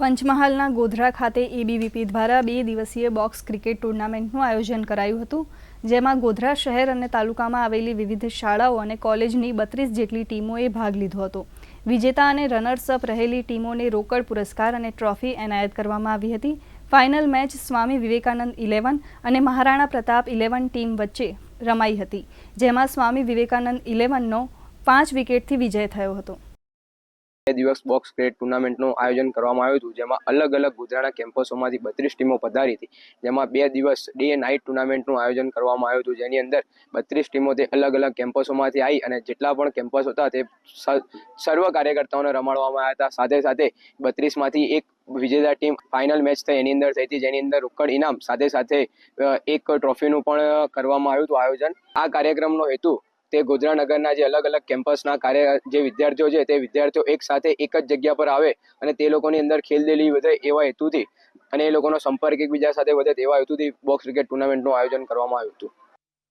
પંચમહાલના ગોધરા ખાતે એબીવીપી દ્વારા બે દિવસીય બોક્સ ક્રિકેટ ટુર્નામેન્ટનું આયોજન કરાયું હતું, જેમાં ગોધરા શહેર અને તાલુકામાં આવેલી વિવિધ શાળાઓ અને કોલેજની બત્રીસ જેટલી ટીમોએ ભાગ લીધો હતો. વિજેતા અને રનર્સ અપ રહેલી ટીમોને રોકડ પુરસ્કાર અને ટ્રોફી એનાયત કરવામાં આવી હતી. Final match Swami Vivekananda eleven અને મહારાણા પ્રતાપ ઇલેવન ટીમ વચ્ચે રમાઈ હતી, જેમાં સ્વામી વિવેકાનંદ ઇલેવનનો પાંચ વિકેટથી વિજય થયો હતો. બે દિવસ બોક્સ ક્રિકેટ ટુર્નામેન્ટનું આયોજન કરવામાં આવ્યું હતું, જેમાં અલગ અલગ ગુજરાતના કેમ્પસોમાંથી બત્રીસ ટીમો પધારી હતી. જેમાં બે દિવસ ડે નાઇટ ટુર્નામેન્ટનું આયોજન કરવામાં આવ્યું હતું, જેની અંદર બત્રીસ ટીમો તે અલગ અલગ કેમ્પસોમાંથી આવી અને જેટલા પણ કેમ્પસ હતા તે સર્વ કાર્યકર્તાઓને રમાડવામાં આવ્યા હતા. સાથે સાથે બત્રીસમાંથી એક વિજેતા ટીમ ફાઇનલ મેચ થઈ, એની અંદર થઈ હતી, જેની અંદર રોકડ ઇનામ, સાથે સાથે એક ટ્રોફીનું પણ કરવામાં આવ્યું હતું આયોજન. આ કાર્યક્રમનો હેતુ તે ગોધરા નગરના જે અલગ અલગ કેમ્પસના કાર્ય જે વિદ્યાર્થીઓ છે, તે વિદ્યાર્થીઓ એક સાથે એક જ જગ્યા પર આવે અને તે લોકોની અંદર ખેલદિલી વધે એવા હેતુથી અને એ લોકોનો સંપર્ક એકબીજા સાથે વધે તેવા હેતુથી બોક્સ ક્રિકેટ ટુર્નામેન્ટનું આયોજન કરવામાં આવ્યું હતું.